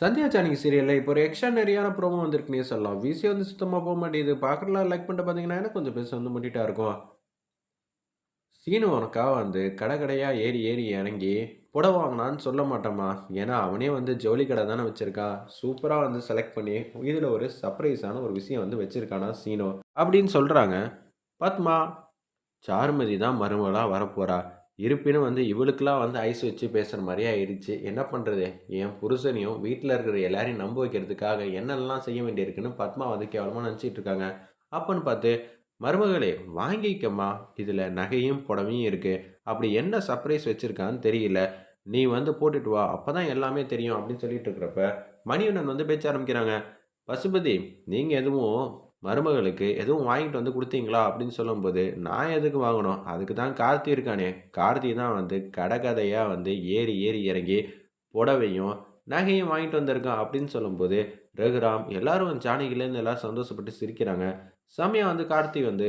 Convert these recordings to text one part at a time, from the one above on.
சந்தியா சானிங் சீரியலில் இப்போ ஒரு எக்ஸ்ட்ராடரியான ப்ரோமோ வந்திருக்குன்னே சொல்லலாம். விசி வந்து சுத்தமாக போக மாட்டேங்குது. பார்க்கலாம் லைக் பண்ணிட்டு பார்த்தீங்கன்னா எனக்கு கொஞ்சம் பேச வந்து முட்டிட்டா இருக்கும். சீனு உனக்கா வந்து கடை கடையாக ஏறி ஏறி இறங்கி புடவை வாங்கினான்னு சொல்ல மாட்டோமா ஏன்னா அவனே வந்து ஜவுளி கடை தானே வச்சுருக்கா. சூப்பராக வந்து செலக்ட் பண்ணி இதில் ஒரு சர்ப்ரைஸான ஒரு விஷயம் வந்து வச்சுருக்கானா சீனோ? அப்படின்னு சொல்கிறாங்க பத்மா சாருமதி தான் மருமகளாக வரப்போகிறா இருப்பினும் வந்து இவளுக்கெல்லாம் வந்து ஐஸ் வச்சு பேசுகிற மாதிரி ஆயிடுச்சு. என்ன பண்ணுறது என் புருஷனையும் வீட்டில் இருக்கிற எல்லாரையும் நம்ப வைக்கிறதுக்காக என்னெல்லாம் செய்ய வேண்டியிருக்குன்னு பத்மா வந்து கேவலமாக நினச்சிட்டு இருக்காங்க. அப்போன்னு பார்த்து மருமகளே வாங்கிக்கம்மா. இதில் நகையும் புடவையும் இருக்குது அப்படி என்ன சர்ப்ரைஸ் வச்சுருக்கான்னு தெரியல. நீ வந்து போட்டுட்டு வா. அப்போ தான் எல்லாமே தெரியும். அப்படின்னு சொல்லிட்டு இருக்கிறப்ப மணியண்ணன் வந்து பேச்ச ஆரம்பிக்கிறாங்க. பசுபதி நீங்கள் எதுவும் மருமகளுக்கு எதுவும் வாங்கிட்டு வந்து கொடுத்தீங்களா அப்படின்னு சொல்லும்போது நான் எதுக்கு வாங்கணும்? அதுக்கு தான் கார்த்தி இருக்கானே. கார்த்தி தான் வந்து கடகதையாக வந்து ஏறி ஏறி இறங்கி புடவையும் நகையும் வாங்கிட்டு வந்திருக்கான் அப்படின்னு சொல்லும்போது ரகுராம் எல்லாரும் ஜானகிலேருந்து எல்லாம் சந்தோஷப்பட்டு சிரிக்கிறாங்க. செம்மையா வந்து கார்த்தி வந்து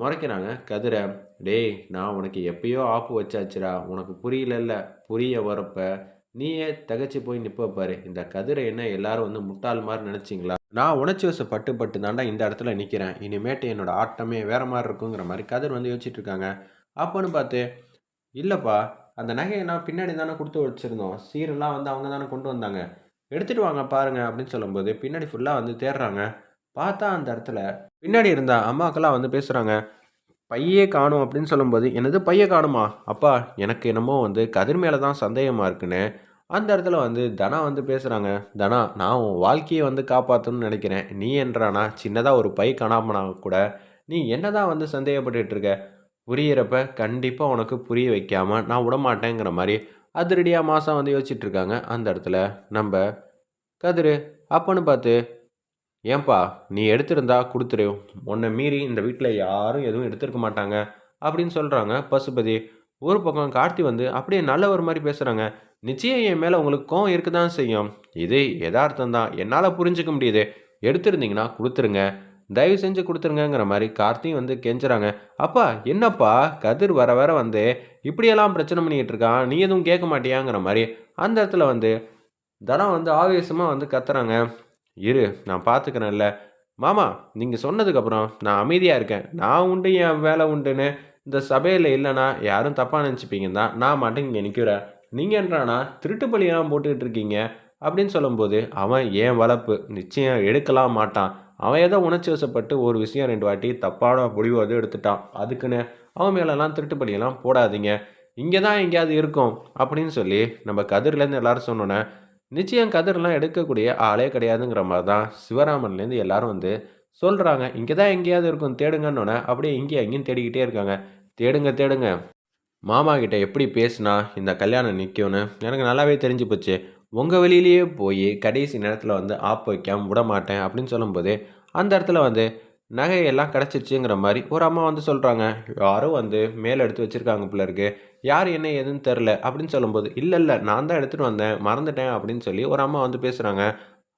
முறைக்கிறாங்க. கதிரை டேய் நான் உனக்கு எப்பயோ ஆப்பு வச்சாச்சுடா. உனக்கு புரியலல்ல. புரிய வரப்ப நீயே தகச்சு போய் நிற்ப பாரு. இந்த கதிரை என்ன எல்லாரும் வந்து முட்டாள் மாதிரி நினச்சிங்களா? நான் உணர்ச்சி வசப்பட்டு பட்டு தாண்டா இந்த இடத்துல நிற்கிறேன் இனிமேட்டு என்னோட ஆட்டமே வேறு மாதிரி இருக்குங்கிற மாதிரி கதிர் வந்து யோசிச்சுட்டு இருக்காங்க. அப்போன்னு பார்த்து இல்லைப்பா அந்த நகையை நான் பின்னாடி தானே கொடுத்து வச்சுருந்தோம். சீரெல்லாம் வந்து அவங்க தானே கொண்டு வந்தாங்க. எடுத்துகிட்டு வாங்க பாருங்க அப்படின்னு சொல்லும்போது பின்னாடி ஃபுல்லாக வந்து தேடுறாங்க பார்த்தா அந்த இடத்துல பின்னாடி இருந்த அம்மாக்கெல்லாம் வந்து பேசுகிறாங்க பையே காணும் அப்படின்னு சொல்லும்போது என்னது பைய காணுமா? அப்பா எனக்கு என்னமோ வந்து கதிர் மேலே தான் சந்தேகமாக இருக்குன்னு. அந்த இடத்துல வந்து தனா வந்து பேசுகிறாங்க தனா நான் உன் வாழ்க்கையை வந்து காப்பாற்றணும்னு நினைக்கிறேன். நீ என்றானா? சின்னதாக ஒரு பை காணாமனா கூட நீ என்ன தான் வந்து சந்தேகப்பட்டுட்டு இருக்க? புரியிறப்ப கண்டிப்பாக உனக்கு புரிய வைக்காமல் நான் விடமாட்டேங்கிற மாதிரி அதிரடியாக மாதம் வந்து யோசிச்சுட்ருக்காங்க அந்த இடத்துல நம்ம கதிர் அப்பன்னு பார்த்து ஏன்பா நீ எடுத்திருந்தா கொடுத்துரு. உன்னை மீறி இந்த வீட்டில் யாரும் எதுவும் எடுத்திருக்க மாட்டாங்க. அப்படின்னு சொல்கிறாங்க பசுபதி. ஒரு பக்கம் கார்த்தி வந்து அப்படியே நல்லவர் மாதிரி பேசுகிறாங்க நிச்சயம் என் மேலே உங்களுக்கு கோவம் இருக்க தான் செய்யும். இது யதார்த்தம் தான் என்னால் புரிஞ்சுக்க முடியுது. எடுத்திருந்தீங்கன்னா கொடுத்துருங்க. தயவு செஞ்சு கொடுத்துருங்கங்கிற மாதிரி கார்த்தியும் வந்து கெஞ்சுறாங்க. அப்பா என்னப்பா? கதிர் வர வர வந்து இப்படியெல்லாம் பிரச்சனை பண்ணிக்கிட்டு இருக்கான். நீ எதுவும் கேட்க மாட்டியாங்கிற மாதிரி அந்த இடத்துல வந்து தனம் வந்து ஆவேசமாக வந்து கத்துறாங்க. இரு நான் பார்த்துக்கிறேன்ல மாமா நீங்கள் சொன்னதுக்கப்புறம் நான் அமைதியாக இருக்கேன். நான் உண்டு என் வேலை உண்டுன்னு இந்த சபையில் இல்லைன்னா யாரும் தப்பாக நினச்சிப்பீங்க தான் நான் மட்டும் இங்கே நிற்கிறேன் நீங்கள் என்றானா திருட்டு பலியெல்லாம் போட்டுக்கிட்டு இருக்கீங்க? அப்படின்னு சொல்லும்போது அவன் ஏன் வளர்ப்பு நிச்சயம் எடுக்கலாம் மாட்டான். அவன் ஏதோ உணர்ச்சி வசப்பட்டு ஒரு விஷயம் ரெண்டு வாட்டி தப்பான முடிவு அது எடுத்துட்டான். அதுக்குன்னு அவன் மேலெல்லாம் திருட்டு பலியெல்லாம் போடாதீங்க. இங்கே தான் எங்கேயாவது இருக்கும் அப்படின்னு சொல்லி நம்ம கதிர்லேருந்து எல்லாரும் சொன்னோன்னே நிச்சயம் கதிரெலாம் எடுக்கக்கூடிய ஆளே கிடையாதுங்கிற மாதிரி தான் சிவராமன்லேருந்து எல்லாரும் வந்து சொல்கிறாங்க இங்கே தான் எங்கேயாவது இருக்கும் தேடுங்கன்னொன்னே அப்படியே இங்கேயும் அங்கேயும் தேடிக்கிட்டே இருக்காங்க. தேடுங்க தேடுங்க. மாமா கிட்ட எப்படி பேசுனா இந்த கல்யாணம் நிற்கும்னு எனக்கு நல்லாவே தெரிஞ்சு போச்சு. உங்கள் வெளியிலேயே போய் கடைசி நேரத்தில் வந்து ஆப் வைக்காம விட மாட்டேன் அப்படின்னு சொல்லும்போது அந்த இடத்துல வந்து நகையெல்லாம் கிடச்சிருச்சுங்கிற மாதிரி ஒரு அம்மா வந்து சொல்கிறாங்க யாரும் வந்து மேலே எடுத்து வச்சுருக்காங்க பிள்ளருக்கு யார் என்ன ஏதுன்னு தெரில அப்படின்னு சொல்லும்போது இல்லை இல்லை நான் தான் எடுத்துகிட்டு வந்தேன் மறந்துட்டேன் அப்படின்னு சொல்லி ஒரு அம்மா வந்து பேசுகிறாங்க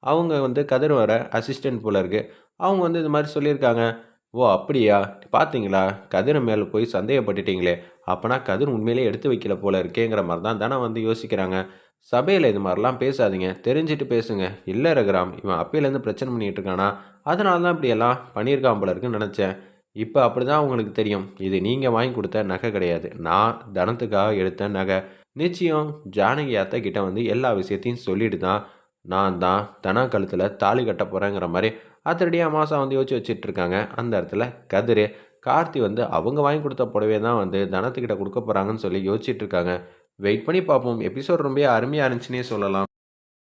அவங்க வந்து கதிர் வர அசிஸ்டன்ட் போல இருக்குது அவங்க வந்து இது மாதிரி சொல்லியிருக்காங்க. ஓ அப்படியா? பார்த்தீங்களா கதிரை மேலே போய் சந்தேகப்பட்டுட்டீங்களே. அப்போனா கதிர் உண்மையிலே எடுத்து வைக்கல போல இருக்கேங்கிற மாதிரி தான் தானே வந்து யோசிக்கிறாங்க. சபையில் இது மாதிரிலாம் பேசாதீங்க. தெரிஞ்சுட்டு பேசுங்க. இல்லை ரகுராம் இவன் அப்பையிலேருந்து பிரச்சனை பண்ணிகிட்டு இருக்கானா? அதனால தான் இப்படியெல்லாம் பண்ணியிருக்கான் போல இருக்குன்னு நினச்சேன். இப்போ அப்படி தான் உங்களுக்கு தெரியும். இது நீங்கள் வாங்கி கொடுத்த நகை கிடையாது. நான் தனத்துக்காக எடுத்த நகை. நிச்சயம் ஜானகி அத்தை கிட்ட வந்து எல்லா விஷயத்தையும் சொல்லிட்டு தான் நான் தான் தனா கழுத்தில் தாலி கட்ட போகிறேங்கிற மாதிரி அத்தரடியாக மாதம் வந்து யோசிச்சு வச்சுட்டு இருக்காங்க அந்த இடத்துல கதிர் கார்த்தி வந்து அவங்க வாங்கி கொடுத்த புடவை தான் வந்து தனத்துக்கிட்ட கொடுக்க போகிறாங்கன்னு சொல்லி யோசிச்சுட்டு இருக்காங்க வெயிட் பண்ணி பார்ப்போம். எபிசோட் ரொம்ப அருமையாக இருந்துச்சுன்னே சொல்லலாம்.